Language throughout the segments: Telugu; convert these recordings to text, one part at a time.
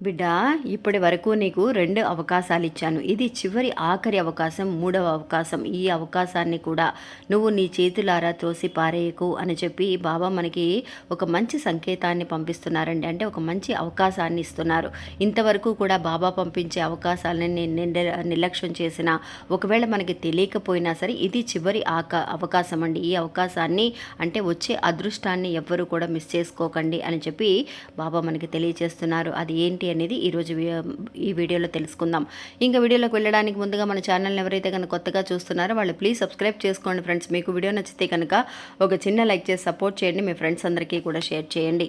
బిడ్డ ఇప్పటి వరకు నీకు రెండు అవకాశాలు ఇచ్చాను ఇది చివరి ఆఖరి అవకాశం మూడవ అవకాశం. ఈ అవకాశాన్ని కూడా నువ్వు నీ చేతులారా త్రోసి పారేయకు అని చెప్పి బాబా మనకి ఒక మంచి సంకేతాన్ని పంపిస్తున్నారండి. అంటే ఒక మంచి అవకాశాన్ని ఇస్తున్నారు. ఇంతవరకు కూడా బాబా పంపించే అవకాశాలని నేను నిర్లక్ష్యం చేసిన ఒకవేళ మనకి తెలియకపోయినా సరే ఇది చివరి ఆక అవకాశం అండి ఈ అవకాశాన్ని అంటే వచ్చే అదృష్టాన్ని ఎవ్వరూ కూడా మిస్ చేసుకోకండి అని చెప్పి బాబా మనకి తెలియజేస్తున్నారు అది ఏంటి అనేది ఈరోజు ఈ వీడియోలో తెలుసుకుందాం. ఇంకా వీడియోలోకి వెళ్ళడానికి ముందుగా మన ఛానల్ని ఎవరైతే కనుక కొత్తగా చూస్తున్నారో వాళ్ళు ప్లీజ్ సబ్స్క్రైబ్ చేసుకోండి ఫ్రెండ్స్. మీకు వీడియో నచ్చితే కనుక ఒక చిన్న లైక్ చేసి సపోర్ట్ చేయండి. మీ ఫ్రెండ్స్ అందరికీ కూడా షేర్ చేయండి.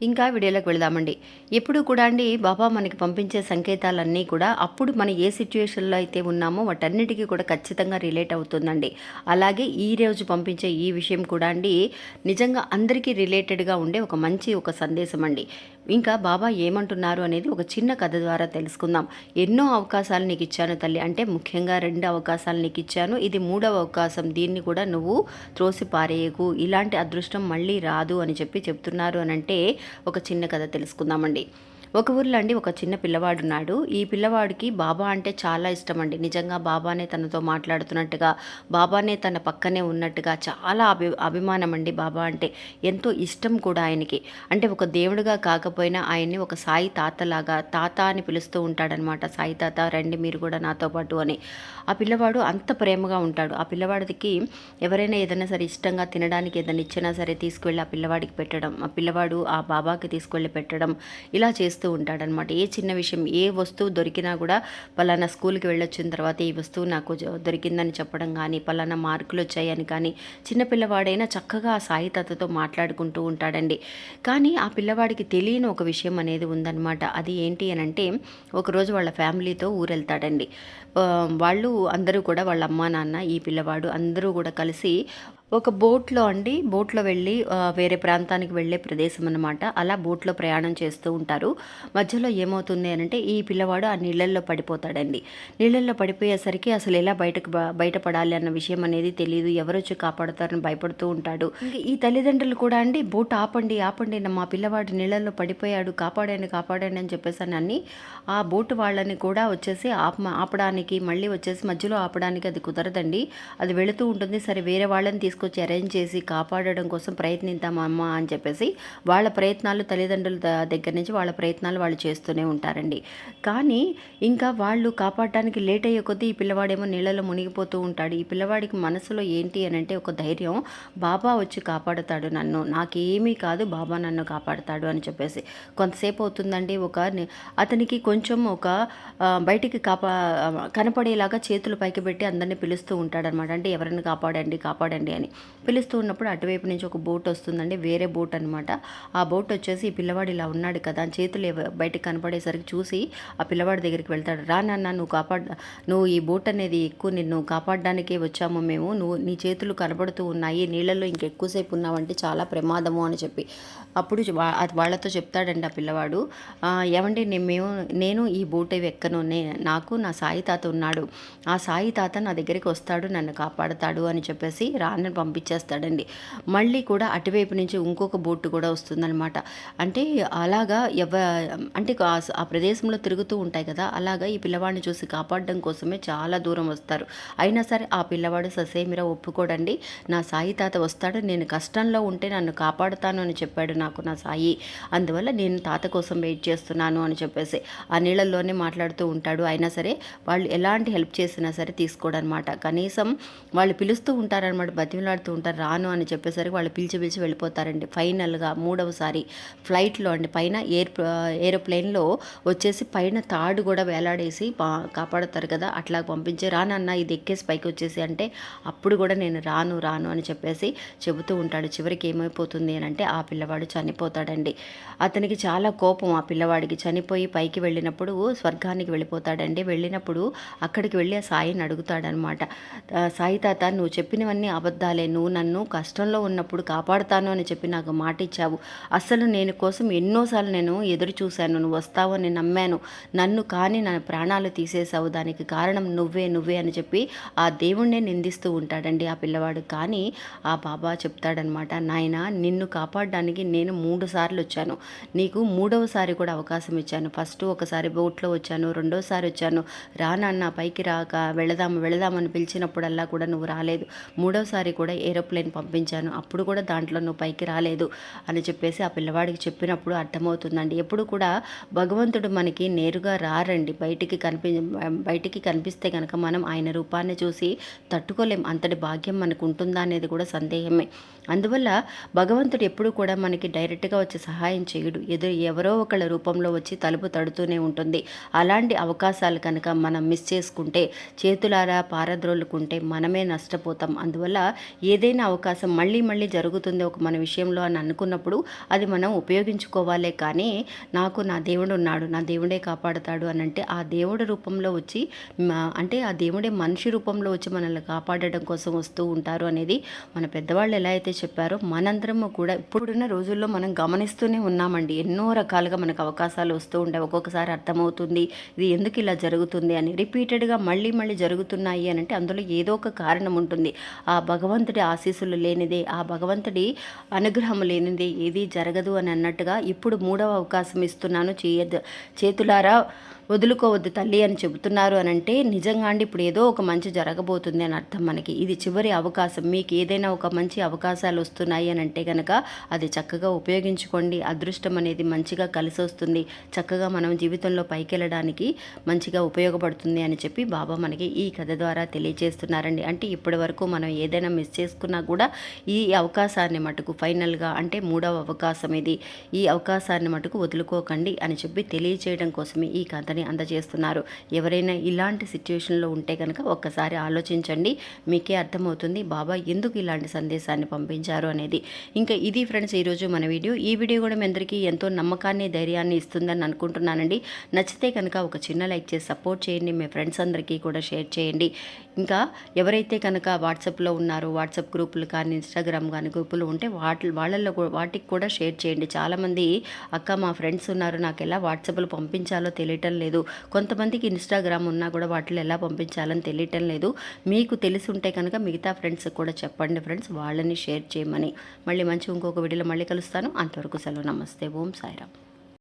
ఇంకా వీడియోలోకి వెళదామండి. ఎప్పుడు కూడా అండి బాబా మనకి పంపించే సంకేతాలన్నీ కూడా అప్పుడు మనం ఏ సిచ్యువేషన్లో అయితే ఉన్నామో వాటన్నిటికీ కూడా ఖచ్చితంగా రిలేట్ అవుతుందండి. అలాగే ఈ రోజు పంపించే ఈ విషయం కూడా అండి నిజంగా అందరికీ రిలేటెడ్గా ఉండే ఒక మంచి ఒక సందేశం అండి. ఇంకా బాబా ఏమంటున్నారు అనేది ఒక చిన్న కథ ద్వారా తెలుసుకుందాం. ఎన్నో అవకాశాలు నీకు ఇచ్చాను తల్లి. అంటే ముఖ్యంగా రెండు అవకాశాలు నీకు ఇచ్చాను. ఇది మూడవ అవకాశం. దీన్ని కూడా నువ్వు త్రోసి పారేయకు ఇలాంటి అదృష్టం మళ్ళీ రాదు అని చెప్పి చెప్తున్నారు అని అంటే ఒక చిన్న కథ తెలుసుకుందామండి. ఒక ఊర్లో అండి ఒక చిన్న పిల్లవాడు ఉన్నాడు. ఈ పిల్లవాడికి బాబా అంటే చాలా ఇష్టం అండి. నిజంగా బాబానే తనతో మాట్లాడుతున్నట్టుగా బాబానే తన పక్కనే ఉన్నట్టుగా చాలా అభి అభిమానం అండి బాబా అంటే. ఎంతో ఇష్టం కూడా ఆయనకి. అంటే ఒక దేవుడిగా కాకపోయినా ఆయన్ని ఒక సాయి తాతలాగా తాత అని పిలుస్తూ ఉంటాడనమాట. సాయి తాత రండి మీరు కూడా నాతో పాటు అని. ఆ పిల్లవాడు అంత ప్రేమగా ఉంటాడు. ఆ పిల్లవాడికి ఎవరైనా ఏదైనా సరే ఇష్టంగా తినడానికి ఏదైనా ఇచ్చినా సరే తీసుకువెళ్ళి ఆ పిల్లవాడికి పెట్టడం ఆ పిల్లవాడు ఆ బాబాకి తీసుకెళ్ళి పెట్టడం ఇలా చేస్తూ ఉంటాడనమాట. ఏ చిన్న విషయం ఏ వస్తువు దొరికినా కూడా పలానా స్కూల్కి వెళ్ళొచ్చిన తర్వాత ఈ వస్తువు నాకు దొరికిందని చెప్పడం కానీ పలానా మార్కులు వచ్చాయని కానీ చిన్నపిల్లవాడైనా చక్కగా ఆ సాయి తాతతో మాట్లాడుకుంటూ ఉంటాడండి. కానీ ఆ పిల్లవాడికి తెలియని ఒక విషయం అనేది ఉందన్నమాట అది ఏంటి అని అంటే ఒకరోజు వాళ్ళ ఫ్యామిలీతో ఊరెళ్తాడండి. వాళ్ళు అందరూ కూడా వాళ్ళ అమ్మా నాన్న ఈ పిల్లవాడు అందరూ కూడా కలిసి ఒక బోట్లో అండి బోట్లో వెళ్ళి వేరే ప్రాంతానికి వెళ్ళే ప్రదేశం అన్నమాట. అలా బోట్లో ప్రయాణం చేస్తూ ఉంటారు. మధ్యలో ఏమవుతుంది అని అంటే ఈ పిల్లవాడు ఆ నీళ్ళల్లో పడిపోతాడండి. నీళ్ళల్లో పడిపోయేసరికి అసలు ఎలా బయటకు బయటపడాలి అన్న విషయం అనేది తెలియదు ఎవరొచ్చి కాపాడుతారని భయపడుతూ ఉంటాడు. ఈ తల్లిదండ్రులు కూడా అండి బోట్ ఆపండి ఆపండి మా పిల్లవాడు నీళ్ళల్లో పడిపోయాడు కాపాడండి కాపాడండి అని చెప్పేసి అని ఆ బోటు వాళ్ళని కూడా వచ్చేసి ఆప ఆపడానికి మళ్ళీ వచ్చేసి మధ్యలో ఆపడానికి అది కుదరదండి. అది వెళుతూ ఉంటుంది. సరే వేరే వాళ్ళని తీసుకొచ్చి అరేంజ్ చేసి కాపాడడం కోసం ప్రయత్నిద్దామమ్మ అని చెప్పేసి వాళ్ళ ప్రయత్నాలు తల్లిదండ్రుల ద- దగ్గర నుంచి వాళ్ళ ప్రయత్నాలు వాళ్ళు చేస్తూనే ఉంటారండి. కానీ ఇంకా వాళ్ళు కాపాడడానికి లేట్ అయ్యే కొద్దీ ఈ పిల్లవాడేమో నీళ్ళలో మునిగిపోతూ ఉంటాడు. ఈ పిల్లవాడికి మనసులో ఏంటి అని అంటే ఒక ధైర్యం బాబా వచ్చి కాపాడుతాడు నన్ను నాకేమీ కాదు బాబా నన్ను కాపాడుతాడు అని చెప్పేసి. కొంతసేపు అవుతుందండి ఒక అతనికి కొంచెం ఒక బయటికి కాపా కనపడేలాగా చేతులు పైకి పెట్టి అందరినీ పిలుస్తూ ఉంటాడనమాట. అంటే ఎవరిని కాపాడండి కాపాడండి అని. పిలుస్తూ ఉన్నప్పుడు అటువైపు నుంచి ఒక బోట్ వస్తుందండి. వేరే బోట్ అనమాట ఆ బోట్ వచ్చేసి ఈ పిల్లవాడు ఇలా ఉన్నాడు కదా అని చేతులు బయటకు కనపడేసరికి చూసి ఆ పిల్లవాడి దగ్గరికి వెళ్తాడు. రా నాన్న నువ్వు కాపాడ నువ్వు ఈ బోట్ అనేది ఎక్కువ నిన్ను కాపాడడానికే వచ్చాము మేము. నువ్వు నీ చేతులు కనబడుతూ ఉన్నాయి. నీళ్ళల్లో ఇంకెక్కువసేపు ఉన్నావంటే చాలా ప్రమాదము అని చెప్పి అప్పుడు అది వాళ్ళతో చెప్తాడండి ఆ పిల్లవాడు. "ఆ, ఏమండి మేము నేను ఈ బోట్ ఎక్కను నే నాకు నా సాయి తాత ఉన్నాడు. ఆ సాయి తాత నా దగ్గరికి వస్తాడు నన్ను కాపాడతాడు అని చెప్పేసి రాని పంపించేస్తాడండి. మళ్ళీ కూడా అటువైపు నుంచి ఇంకొక బోటు కూడా వస్తుందన్నమాట. అంటే అలాగా ఎవ అంటే ఆ ప్రదేశంలో తిరుగుతూ ఉంటాయి కదా అలాగా ఈ పిల్లవాడిని చూసి కాపాడడం కోసమే చాలా దూరం వస్తారు. అయినా సరే ఆ పిల్లవాడు ససేమిరా ఒప్పుకోడండి. నా సాయి తాత వస్తాడు నేను కష్టంలో ఉంటే నన్ను కాపాడుతాను అని చెప్పాడు నాకు నా సాయి. అందువల్ల నేను తాత కోసం వెయిట్ చేస్తున్నాను అని చెప్పేసి ఆ నీళ్ళల్లోనే మాట్లాడుతూ ఉంటాడు. అయినా సరే వాళ్ళు ఎలాంటి హెల్ప్ చేసినా సరే తీసుకోడనమాట కనీసం వాళ్ళు పిలుస్తూ ఉంటారనమాట బతిమిలాడుతూ బతిమలాడుతూ ఉంటారు రాను అని చెప్పేసరికి వాళ్ళు పిలిచి పిలిచి వెళ్ళిపోతారండి. ఫైనల్గా మూడవసారి ఫ్లైట్లో అండి. పైన ఎయిర్ ఏరోప్లేన్లో వచ్చేసి పైన తాడు కూడా వేలాడేసి కాపాడుతారు కదా అట్లా పంపించి రానన్న ఇది ఎక్కేసి పైకి వచ్చేసి అంటే అప్పుడు కూడా నేను రాను రాను అని చెప్పేసి చెబుతూ ఉంటాడు. చివరికి ఏమైపోతుంది అని అంటే ఆ పిల్లవాడు చనిపోతాడండి. అతనికి చాలా కోపం ఆ పిల్లవాడికి. చనిపోయి పైకి వెళ్ళినప్పుడు స్వర్గానికి వెళ్ళిపోతాడండి. వెళ్ళినప్పుడు అక్కడికి వెళ్ళి ఆ సాయిని అడుగుతాడనమాట. సాయి తాత నువ్వు చెప్పినవన్నీ అబద్ధాలు నువ్వు నన్ను కష్టంలో ఉన్నప్పుడు కాపాడుతాను అని చెప్పి నాకు మాట ఇచ్చావు అసలు నేను కోసం ఎన్నోసార్లు నేను ఎదురు చూశాను నువ్వు వస్తావని నమ్మాను. నన్ను కానీ నా ప్రాణాలు తీసేసావు దానికి కారణం నువ్వే నువ్వే అని చెప్పి ఆ దేవుణ్ణే నిందిస్తూ ఉంటాడండి ఆ పిల్లవాడు. కానీ ఆ బాబా చెప్తాడనమాట నాయన నిన్ను కాపాడడానికి నేను మూడు సార్లు వచ్చాను. నీకు మూడవసారి కూడా అవకాశం ఇచ్చాను. ఫస్ట్ ఒకసారి బోట్లో వచ్చాను రెండోసారి వచ్చాను. రానన్న పైకి రాక వెళదాము వెళదామని పిలిచినప్పుడల్లా కూడా నువ్వు రాలేదు. మూడోసారి కూడా కూడా ఏరోప్లేన్ పంపించాను. అప్పుడు కూడా దాంట్లో నువ్వు పైకి రాలేదు అని చెప్పేసి ఆ పిల్లవాడికి చెప్పినప్పుడు అర్థమవుతుందండి. ఎప్పుడు కూడా భగవంతుడు మనకి నేరుగా రారండి. బయటికి కనిపి బయటికి కనిపిస్తే కనుక మనం ఆయన రూపాన్ని చూసి తట్టుకోలేం. అంతటి భాగ్యం మనకు ఉంటుందా అనేది కూడా సందేహమే. అందువల్ల భగవంతుడు ఎప్పుడు కూడా మనకి డైరెక్ట్గా వచ్చి సహాయం చేయడు. ఎదురు ఎవరో ఒకళ్ళ రూపంలో వచ్చి తలుపు తడుతూనే ఉంటుంది. అలాంటి అవకాశాలు కనుక మనం మిస్ చేసుకుంటే చేతులారా పారద్రోలుకుంటే మనమే నష్టపోతాం. అందువల్ల ఏదైనా అవకాశం మళ్ళీ మళ్ళీ జరుగుతుంది ఒక మన విషయంలో అని అనుకున్నప్పుడు అది మనం ఉపయోగించుకోవాలే కానీ నాకు నా దేవుడు ఉన్నాడు నా దేవుడే కాపాడుతాడు అని అంటే ఆ దేవుడి రూపంలో వచ్చి అంటే ఆ దేవుడే మనిషి రూపంలో వచ్చి మనల్ని కాపాడడం కోసం వస్తూ ఉంటారు అనేది మన పెద్దవాళ్ళు ఎలా అయితే చెప్పారో మనందరము కూడా ఇప్పుడున్న రోజుల్లో మనం గమనిస్తూనే ఉన్నామండి. ఎన్నో రకాలుగా మనకు అవకాశాలు వస్తూ ఉంటాయి ఒక్కొక్కసారి అర్థమవుతుంది ఇది ఎందుకు ఇలా జరుగుతుంది అని. రిపీటెడ్గా మళ్ళీ మళ్ళీ జరుగుతున్నాయి అని అంటే అందులో ఏదో ఒక కారణం ఉంటుంది. ఆ భగవంతుడి ఆశీస్సులు లేనిదే ఆ భగవంతుడి అనుగ్రహం లేనిదే ఏది జరగదు అని అన్నట్టుగా ఇప్పుడు మూడవ అవకాశం ఇస్తున్నాను. చేయద్దు చేతులారా వదులుకోవద్దు తల్లి అని చెబుతున్నారు అని అంటే నిజంగా అండి ఇప్పుడు ఏదో ఒక మంచి జరగబోతుంది అని అర్థం మనకి. ఇది చివరి అవకాశం. మీకు ఏదైనా ఒక మంచి అవకాశాలు వస్తున్నాయి అని అంటే కనుక అది చక్కగా ఉపయోగించుకోండి. అదృష్టం అనేది మంచిగా కలిసి వస్తుంది. చక్కగా మనం జీవితంలో పైకెళ్ళడానికి మంచిగా ఉపయోగపడుతుంది అని చెప్పి బాబా మనకి ఈ కథ ద్వారా తెలియజేస్తున్నారండి. అంటే ఇప్పటి వరకు మనం ఏదైనా మిస్ చేసుకున్నా కూడా ఈ అవకాశాన్ని మటుకు ఫైనల్గా అంటే మూడవ అవకాశం ఇది. ఈ అవకాశాన్ని మటుకు వదులుకోకండి అని చెప్పి తెలియచేయడం కోసమే ఈ కథ కథని అందజేస్తున్నారు. ఎవరైనా ఇలాంటి సిచ్యువేషన్లో ఉంటే కనుక ఒక్కసారి ఆలోచించండి. మీకే అర్థమవుతుంది బాబా ఎందుకు ఇలాంటి సందేశాన్ని పంపించారు? అనేది. ఇంకా ఇది ఫ్రెండ్స్ ఈరోజు మన వీడియో. ఈ వీడియో కూడా మీ అందరికీ ఎంతో నమ్మకాన్ని ధైర్యాన్ని ఇస్తుందని అనుకుంటున్నానండి. నచ్చితే కనుక ఒక చిన్న లైక్ చేసి సపోర్ట్ చేయండి. మీ ఫ్రెండ్స్ అందరికీ కూడా షేర్ చేయండి. ఇంకా ఎవరైతే కనుక వాట్సాప్లో ఉన్నారో వాట్సాప్ గ్రూపులు కానీ ఇన్స్టాగ్రామ్ కానీ గ్రూపులు ఉంటే వాటి వాళ్ళల్లో వాటికి కూడా షేర్ చేయండి. చాలామంది అక్క మా ఫ్రెండ్స్ ఉన్నారు నాకు ఎలా వాట్సాప్లో పంపించాలో తెలియటం లేదు. కొంతమందికి ఇన్స్టాగ్రామ్ ఉన్నా కూడా వాటిలో ఎలా పంపించాలని తెలియటం లేదు. మీకు తెలిసి ఉంటే కనుక మిగతా ఫ్రెండ్స్ కూడా చెప్పండి ఫ్రెండ్స్ వాళ్ళని షేర్ చేయమని. మళ్ళీ మంచి ఇంకొక వీడియోలో మళ్ళీ కలుస్తాను. అంతవరకు సెలవు. నమస్తే. ఓం సాయిరామ్.